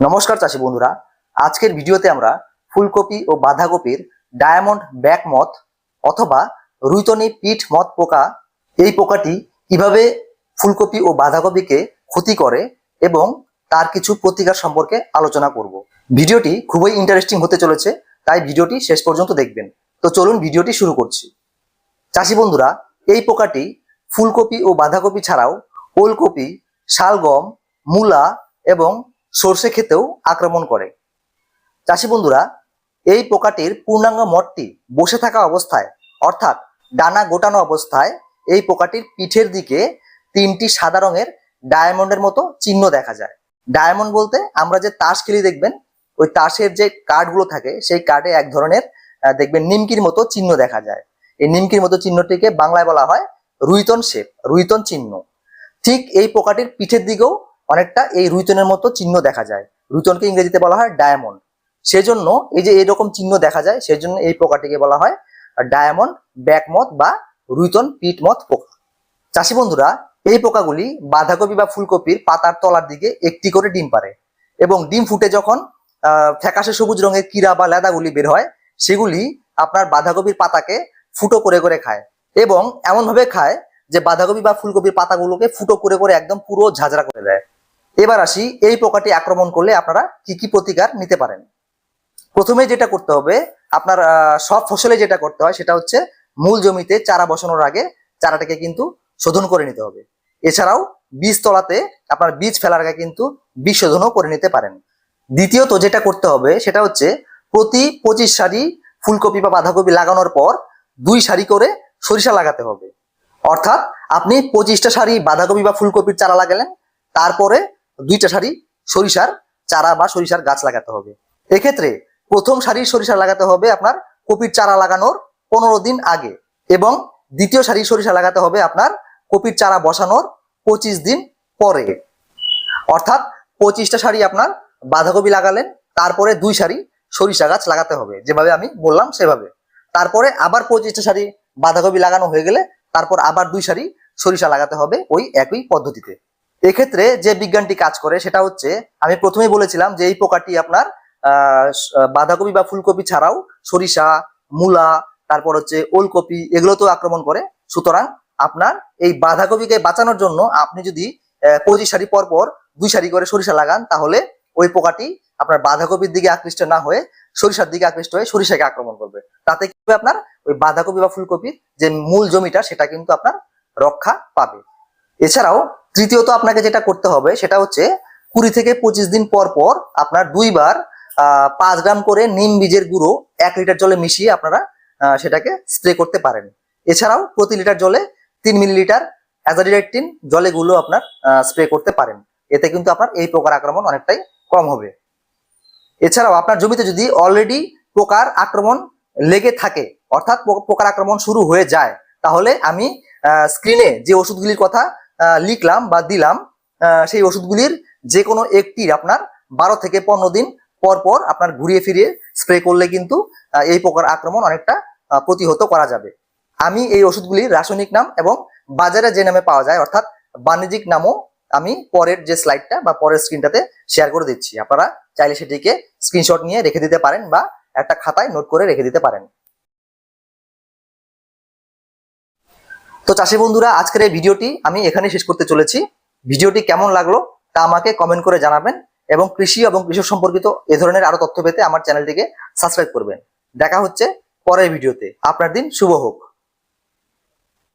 নমস্কার চাষি বন্ধুরা। আজকের ভিডিওতে আমরা ফুলকপি ও বাঁধাকপির ডায়মন্ড ব্যাক মথ অথবা রুইতনি পিঠ মথ পোকা, এই পোকাটি কীভাবে ফুলকপি ও বাঁধাকপিকে ক্ষতি করে এবং তার কিছু প্রতিকার সম্পর্কে আলোচনা করব। ভিডিওটি খুবই ইন্টারেস্টিং হতে চলেছে, তাই ভিডিওটি শেষ পর্যন্ত দেখবেন। তো চলুন ভিডিওটি শুরু করছি। চাষি বন্ধুরা, এই পোকাটি ফুলকপি ও বাঁধাকপি ছাড়াও ওলকপি, শালগম, মূলা এবং সর্ষে খেতেও আক্রমণ করে। চাষি বন্ধুরা, এই পোকাটির পূর্ণাঙ্গ মঠটি বসে থাকা অবস্থায়, অর্থাৎ ডানা গোটানো অবস্থায়, এই পোকাটির পিঠের দিকে তিনটি সাদা রঙের ডায়মন্ডের মতো চিহ্ন দেখা যায়। ডায়মন্ড বলতে আমরা যে তাস খেলি দেখবেন, ওই তাসের যে কার্ডগুলো থাকে, সেই কার্ডে এক ধরনের দেখবেন নিমকির মতো চিহ্ন দেখা যায়। এই নিমকির মতো চিহ্নটিকে বাংলায় বলা হয় রুইতন শেপ, রুইতন চিহ্ন। ঠিক এই পোকাটির পিঠের দিকেও অনেকটা এই রুইতনের মতো চিহ্ন দেখা যায়। রুইতনকে ইংরেজিতে বলা হয় ডায়মন্ড। সেজন্য এই যে এরকম চিহ্ন দেখা যায়, সেজন্য এই পোকাটিকে বলা হয় ডায়মন্ড, ব্যাকমথ বা রুইতন পিঠমথ পোকা। চাষি বন্ধুরা, এই পোকাগুলি বাঁধাকপি বা ফুলকপির পাতার তলার দিকে একটি করে ডিম পারে এবং ডিম ফুটে যখন ফ্যাকাশে সবুজ রঙের কিরা বা লেদাগুলি বের হয়, সেগুলি আপনার বাঁধাকপির পাতাকে ফুটো করে করে খায় এবং এমনভাবে খায় যে বাঁধাকপি বা ফুলকপির পাতাগুলোকে ফুটো করে করে একদম পুরো ঝাঁঝরা করে দেয়। এবার আসি এই পোকাটি আক্রমণ করলে আপনারা কি কি প্রতিকার নিতে পারেন? প্রথমে যেটা করতে হবে, আপনার সব ফসলে যেটা করতে হয় সেটা হচ্ছে মূল জমিতে চারা বসানোর আগে চারাটাকে কিন্তু শোধন করে নিতে হবে। এছাড়াও বীজ তলাতে আপনার বীজ ফেলার আগে কিন্তু বীজ শোধনও করে নিতে পারেন। দ্বিতীয়ত যেটা করতে হবে সেটা হচ্ছে প্রতি পঁচিশ সারি ফুলকপি বা বাঁধাকপি লাগানোর পর দুই সারি করে সরিষা লাগাতে হবে। অর্থাৎ আপনি পঁচিশটা সারি বাঁধাকপি বা ফুলকপির চারা লাগালেন, তারপরে দুইটা সারি সরিষার চারা বা সরিষার গাছ লাগাতে হবে। এক্ষেত্রে প্রথম সারি সরিষা লাগাতে হবে আপনার কপির চারা লাগানোর পনেরো দিন আগে এবং দ্বিতীয় সারি সরিষা লাগাতে হবে আপনার কপির চারা বসানোর পঁচিশ দিন পরে। অর্থাৎ পঁচিশটা সারি আপনার বাঁধাকপি লাগালেন, তারপরে দুই সারি সরিষা গাছ লাগাতে হবে, যেভাবে আমি বললাম সেভাবে। তারপরে আবার পঁচিশটা সারি বাঁধাকপি লাগানো হয়ে গেলে তারপর আবার দুই সারি সরিষা লাগাতে হবে ওই একই পদ্ধতিতে। এক্ষেত্রে যে বিজ্ঞানটি কাজ করে সেটা হচ্ছে, আমি প্রথমেই বলেছিলাম যে এই পোকাটি আপনার বাঁধাকপি বা ফুলকপি ছাড়াও সরিষা, মূলা, তারপর হচ্ছে ওলকপি, এগুলোতেও আক্রমণ করে। সুতরাং আপনার এই বাঁধাকপিকে বাঁচানোর জন্য আপনি যদি পঁচিশ সারি পর পর দুই সারি করে সরিষা লাগান, তাহলে ওই পোকাটি আপনার বাঁধাকপির দিকে আকৃষ্ট না হয়ে সরিষার দিকে আকৃষ্ট হয়ে সরিষাকে আক্রমণ করবে। তাতে কি হবে আপনার? ওই বাঁধাকপি বা ফুলকপির যে মূল জমিটা, সেটা কিন্তু আপনার রক্ষা পাবে। এছাড়াও তৃতীয়ত আপনাকে যেটা করতে হবে সেটা হচ্ছে কুড়ি থেকে পঁচিশ দিন পর পর আপনার দুইবার পাঁচ গ্রাম করে নিম বীজের গুঁড়ো এক লিটার জলে মিশিয়ে আপনারা সেটাকে স্প্রে করতে পারেন। এছাড়াও প্রতি লিটার জলে তিন মিলিলিটার অ্যাজাডিরেক্টিন জলে গুলো আপনার স্প্রে করতে পারেন। এতে কিন্তু আপনার এই পোকার আক্রমণ অনেকটাই কম হবে। এছাড়াও আপনার জমিতে যদি অলরেডি পোকার আক্রমণ লেগে থাকে, অর্থাৎ পোকার আক্রমণ শুরু হয়ে যায়, তাহলে আমি স্ক্রিনে যে ওষুধগুলির কথা লিখলাম বা দিলাম সেই ওষুধগুলির যে কোনো একটির আপনার বারো থেকে পনেরো দিন পর পর আপনার ঘুরিয়ে ফিরিয়ে স্প্রে করলে কিন্তু এই পোকার আক্রমণ অনেকটা প্রতিহত করা যাবে। আমি এই ওষুধগুলির রাসায়নিক নাম এবং বাজারে যে নামে পাওয়া যায়, অর্থাৎ বাণিজ্যিক নামও আমি পরের যে স্লাইডটা বা পরের স্ক্রিনটাতে শেয়ার করে দিচ্ছি। আপনারা চাইলে সেটিকে স্ক্রিনশট নিয়ে রেখে দিতে পারেন বা একটা খাতায় নোট করে রেখে দিতে পারেন। তো চাষি বন্ধুরা, আজকের এই ভিডিওটি আমি এখানে শেষ করতে চলেছি। ভিডিওটি কেমন লাগল তা আমাকে কমেন্ট করে জানাবেন এবং কৃষি এবং কৃষক সম্পর্কিত এ ধরনের আরও তথ্য পেতে আমার চ্যানেলটিকে সাবস্ক্রাইব করবেন। দেখা হচ্ছে পরের ভিডিওতে। আপনার দিন শুভ হোক।